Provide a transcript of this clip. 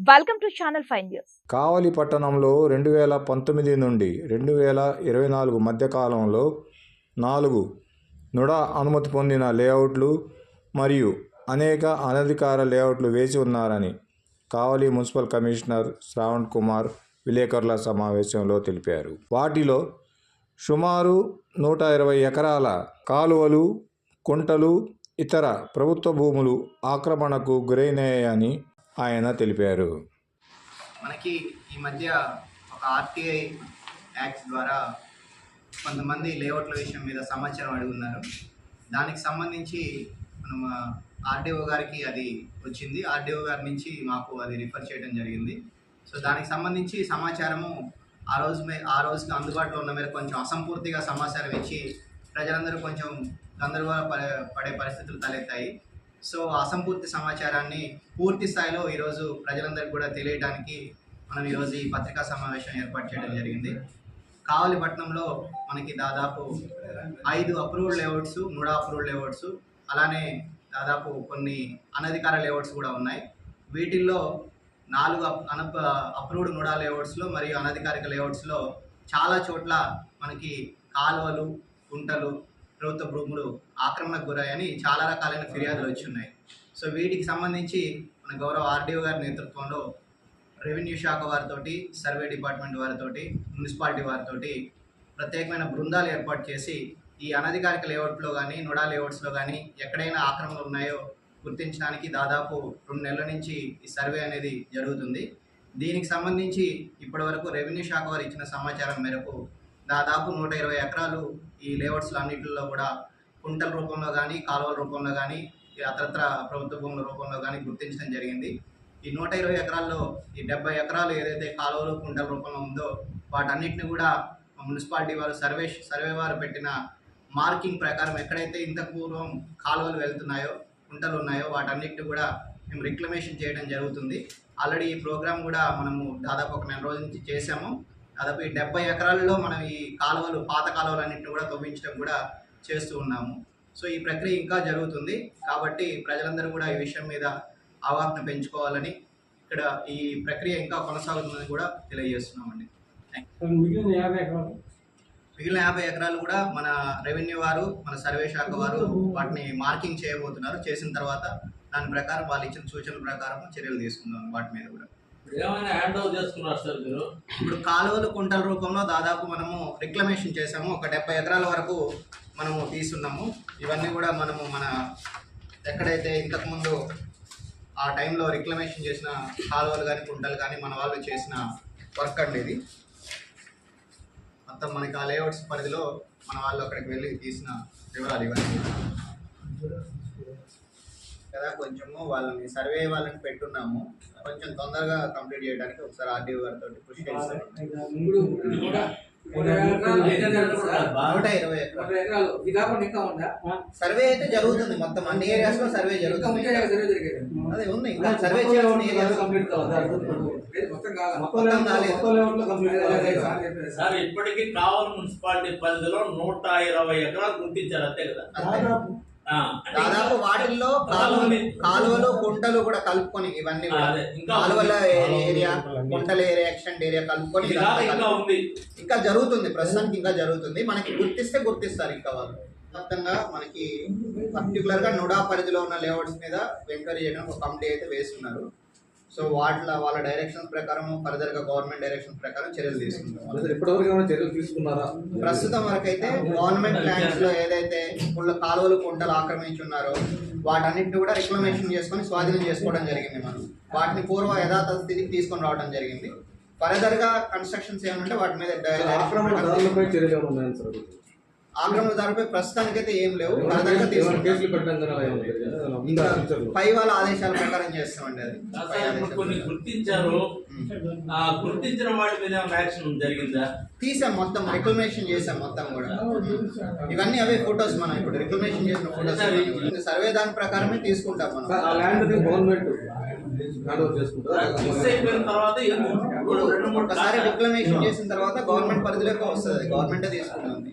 Welcome to channel five news Kavali పట్టణంలో రెండు వేల పంతొమ్మిది నుండి రెండు వేల ఇరవై నాలుగు మధ్య కాలంలో నాలుగు నుడ అనుమతి పొందిన లేఅవుట్లు మరియు అనేక అనధికార లేఅవుట్లు వేసి ఉన్నారని కావలి మున్సిపల్ కమిషనర్ శ్రావణ్ కుమార్ విలేకరుల సమావేశంలో తెలిపారు. వాటిలో సుమారు నూట ఇరవై ఎకరాల కాలువలు కుంటలు ఇతర ప్రభుత్వ భూములు ఆక్రమణకు గురైనాయని ఆయన తెలిపారు. మనకి ఈ మధ్య ఒక ఆర్టీఐ యాక్ట్ ద్వారా కొంతమంది లేఅవుట్ల విషయం మీద సమాచారం అడుగున్నారు. దానికి సంబంధించి మనం ఆర్డీఓ గారికి అది వచ్చింది. ఆర్డీఓ గారి నుంచి మాకు అది రిఫర్ చేయడం జరిగింది. సో దానికి సంబంధించి సమాచారము ఆ రోజు మే ఆ రోజుకి అందుబాటులో ఉన్న మేరకు కొంచెం అసంపూర్తిగా సమాచారం ఇచ్చి ప్రజలందరూ కొంచెం గందరగోళ పడే పడే పరిస్థితులు తలెత్తాయి. సో అసంపూర్తి సమాచారాన్ని పూర్తి స్థాయిలో ఈరోజు ప్రజలందరికీ కూడా తెలియడానికి మనం ఈరోజు ఈ పత్రికా సమావేశం ఏర్పాటు చేయడం జరిగింది. కావలిపట్నంలో మనకి దాదాపు ఐదు అప్రూవ్డ్ లేఅవుట్స్ మూడా అప్రూవ్డ్ లేఅవుట్స్ అలానే దాదాపు కొన్ని అనధికార లేఅవుట్స్ కూడా ఉన్నాయి. వీటిల్లో నాలుగు అన అనప అప్రూవ్డ్ నూడా లేఅవుట్స్లో మరియు అనధికారిక లేఅవుట్స్లో చాలా చోట్ల మనకి కాలువలు గుంటలు ప్రభుత్వ భూములు ఆక్రమణకు గురయ్యని చాలా రకాలైన ఫిర్యాదులు వచ్చి ఉన్నాయి సో వీటికి సంబంధించి మన గౌరవ ఆర్డీఓ గారి నేతృత్వంలో రెవెన్యూ శాఖ వారితోటి సర్వే డిపార్ట్మెంట్ వారితోటి మున్సిపాలిటీ వారితోటి ప్రత్యేకమైన బృందాలు ఏర్పాటు చేసి ఈ అనధికారిక లేఅవుట్లో కానీ నుడా లేఅవుట్స్లో కానీ ఎక్కడైనా ఆక్రమణలు ఉన్నాయో గుర్తించడానికి దాదాపు రెండు నెలల నుంచి ఈ సర్వే అనేది జరుగుతుంది. దీనికి సంబంధించి ఇప్పటివరకు రెవెన్యూ శాఖ వారు ఇచ్చిన సమాచారం మేరకు దాదాపు నూట ఇరవై ఎకరాలు ఈ లేఅవుట్స్లో అన్నింటిలో కూడా కుంటల రూపంలో కానీ కాలువల రూపంలో కానీ అత్రత్ర అతరత్ర ప్రభుత్వ భూముల రూపంలో కానీ గుర్తించడం జరిగింది. ఈ నూట ఇరవై ఎకరాల్లో ఈ డెబ్బై ఎకరాలు ఏదైతే కాలువలు కుంటల రూపంలో ఉందో వాటన్నిటిని కూడా మున్సిపాలిటీ వారు సర్వే సర్వే వారు పెట్టిన మార్కింగ్ ప్రకారం ఎక్కడైతే ఇంతకు పూర్వం కాలువలు వెళ్తున్నాయో కుంటలు ఉన్నాయో వాటన్నిటిని కూడా మేము రిక్లమేషన్ చేయడం జరుగుతుంది. ఆల్రెడీ ఈ ప్రోగ్రామ్ కూడా మనము దాదాపు ఒక నెల రోజుల నుంచి చేసాము దాదాపు ఈ డెబ్బై ఎకరాలలో మనం ఈ కాలువలు పాత కాలువలన్నింటిని కూడా తవ్వించడం కూడా చేస్తూ ఉన్నాము. సో ఈ ప్రక్రియ ఇంకా జరుగుతుంది. కాబట్టి ప్రజలందరూ కూడా ఈ విషయం మీద అవగాహన పెంచుకోవాలని ఇక్కడ ఈ ప్రక్రియ ఇంకా కొనసాగుతుందని కూడా తెలియజేస్తున్నామండి. మిగిలిన యాభై ఎకరాలు? మిగిలిన యాభై ఎకరాలు కూడా మన రెవెన్యూ వారు మన సర్వే శాఖ వారు వాటిని మార్కింగ్ చేయబోతున్నారు. చేసిన తర్వాత దాని ప్రకారం వాళ్ళు ఇచ్చిన సూచనల ప్రకారం చర్యలు తీసుకుందాం వాటి మీద కూడా. ఏమైనా హ్యాండ్ ఓవర్ చేసుకున్నారు సార్ మీరు? ఇప్పుడు కాలువలు కుంటల రూపంలో దాదాపు మనము రిక్లమేషన్ చేసాము ఒక డెబ్బై ఎకరాల వరకు మనము తీసున్నాము ఇవన్నీ కూడా మనము మన ఎక్కడైతే ఇంతకుముందు ఆ టైంలో రిక్లమేషన్ చేసిన కాలువలు కానీ కుంటలు కానీ మన వాళ్ళు చేసిన వర్క్ అండి ఇది. మొత్తం మనకి ఆ లేఅవుట్స్ పరిధిలో మన వాళ్ళు అక్కడికి వెళ్ళి తీసిన వివరాలు ఇవన్నీ. కదా కొంచెము వాళ్ళని సర్వే వాళ్ళని పెట్టున్నాము. కొంచెం తొందరగా కంప్లీట్ చేయడానికి ఒకసారి ఆర్డీఓ గారితో కృషి నూట ఇరవై ఎకరాలు. సర్వే అయితే జరుగుతుంది మొత్తం అన్ని ఏరియాస్లో సర్వే జరుగుతుంది. అదే ఉంది. ఇంకా సర్వే చేయాల్సిన ఏరియాస్ కంప్లీట్. సార్. ఇప్పటికీ కావలి మున్సిపాలిటీ పరిధిలో నూట ఇరవై ఎకరాలు గుర్తించారు అంతే కదా? దాదాపు వాటిల్లో కాలువలు కాలువలు కుంటలు కూడా కలుపుకొని ఇవన్నీ కాలువల. ఏరియా కుంటల ఏరియా ఎక్స్టెండ్ ఏరియా కలుపుకొని ఇంకా జరుగుతుంది ప్రస్తుతానికి ఇంకా జరుగుతుంది. మనకి గుర్తిస్తే గుర్తిస్తారు ఇంకా వాళ్ళు. మొత్తంగా మనకి పర్టికులర్గా నుడా పరిధిలో ఉన్న లేఅవుట్స్ మీద ఎంక్వైరీ చేయడానికి ఒక కమిటీ అయితే వేస్తున్నారు. సో వాటిలో వాళ్ళ డైరెక్షన్స్ ప్రకారం ఫర్దర్గా గవర్నమెంట్ డైరెక్షన్ ప్రకారం చర్యలు తీసుకుంటాం. ఇప్పటివరకు ఏమైనా చర్యలు తీసుకున్నారా? ప్రస్తుతం వరకు అయితే గవర్నమెంట్ ల్యాండ్స్లో ఏదైతే పుల్ల కాలువలు కుంటలు ఆక్రమించి ఉన్నారో వాటన్నిటిని కూడా రిక్లమేషన్ చేసుకొని స్వాధీనం చేసుకోవడం జరిగింది మనం. వాటిని పూర్వ యథాతథ స్థితికి తీసుకొని రావడం జరిగింది. ఫర్దర్గా కన్స్ట్రక్షన్స్ ఏమైనా ఉంటే వాటి మీద ఆక్రమణదారుపై ప్రస్తుతానికైతే ఏం లేవు? పై వాళ్ళ ఆదేశాల ప్రకారం చేస్తామండి అది. కొన్ని. గుర్తించారు. గుర్తించిన వాటి మీద యాక్షన్ జరిగిందా? తీసాం మొత్తం రిక్లమేషన్ చేసాం మొత్తం కూడా. ఇవన్నీ అవే ఫొటోస్ మనం ఇప్పుడు రిక్లమేషన్ చేసిన ఫొటోస్. సర్వే దాని ప్రకారమే తీసుకుంటాం మనం. సార్, ఆ ల్యాండ్ని గవర్నమెంట్ ఒకసారి. రిక్లమేషన్ చేసిన తర్వాత గవర్నమెంట్ పరిధిలోకి వస్తుంది. గవర్నమెంటే తీసుకుంటుంది.